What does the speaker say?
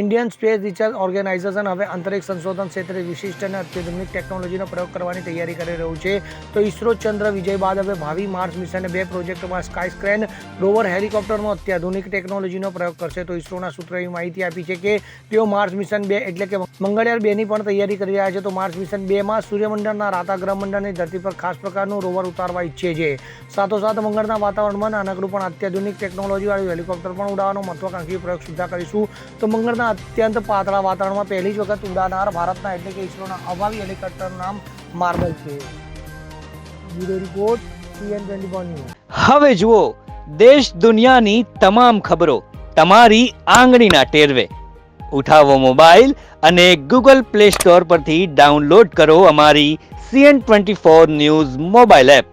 Indian space research organisation હવે અંતરિક્ષ સંશોધન ક્ષેત્રે વિશિષ્ટ અને અત્યાધુનિક ટેકનોલોજીનો પ્રયોગ કરવાની તૈયારી કરી રહ્યું છે. તો ઇસરો ચંદ્ર વિજય બાદ હવે ભાવિ માર્સ મિશન બે પ્રોજેક્ટમાં સ્કાય સ્ક્રેન રોવર હેલિકોપ્ટરમાં અત્યાધુનિક ટેકનોલોજીનો પ્રયોગ કરશે. તો ઇસરોના સૂત્રોએ માહિતી આપી છે કે તેઓ માર્સ મિશન બે એટલે કે મંગળયાર બેની પણ તૈયારી કરી રહ્યા છે. તો માર્સ મિશન બેમાં સૂર્યમંડળના રાતા ગ્રહમંડળની ધરતી પર ખાસ પ્રકારનું રોવર ઉતારવા ઈચ્છે છે. સાથોસાથ મંગળના વાતાવરણમાં નાનકડું પણ અત્યાધુનિક ટેકનોલોજીવાળું હેલિકોપ્ટર પણ ઉડાવવાનો મહત્વાકાંક્ષી પ્રયોગ સુદ્ધા કરીશું. તો મંગળના અત્યંત પાતળા વાતાવરણમાં પહેલી જ વખત ઉડાનાર ભારતના એટલે કે ઇસરોના અભાવી હેલિકોપ્ટરનું નામ માર્બલ છે. હવે જુઓ, દેશ દુનિયાની તમામ ખબરો તમારી આંગળીના ટેરવે. ઉઠાવો મોબાઈલ અને ગૂગલ પ્લે સ્ટોર પરથી ડાઉનલોડ કરો અમારી CN twenty four news mobile app.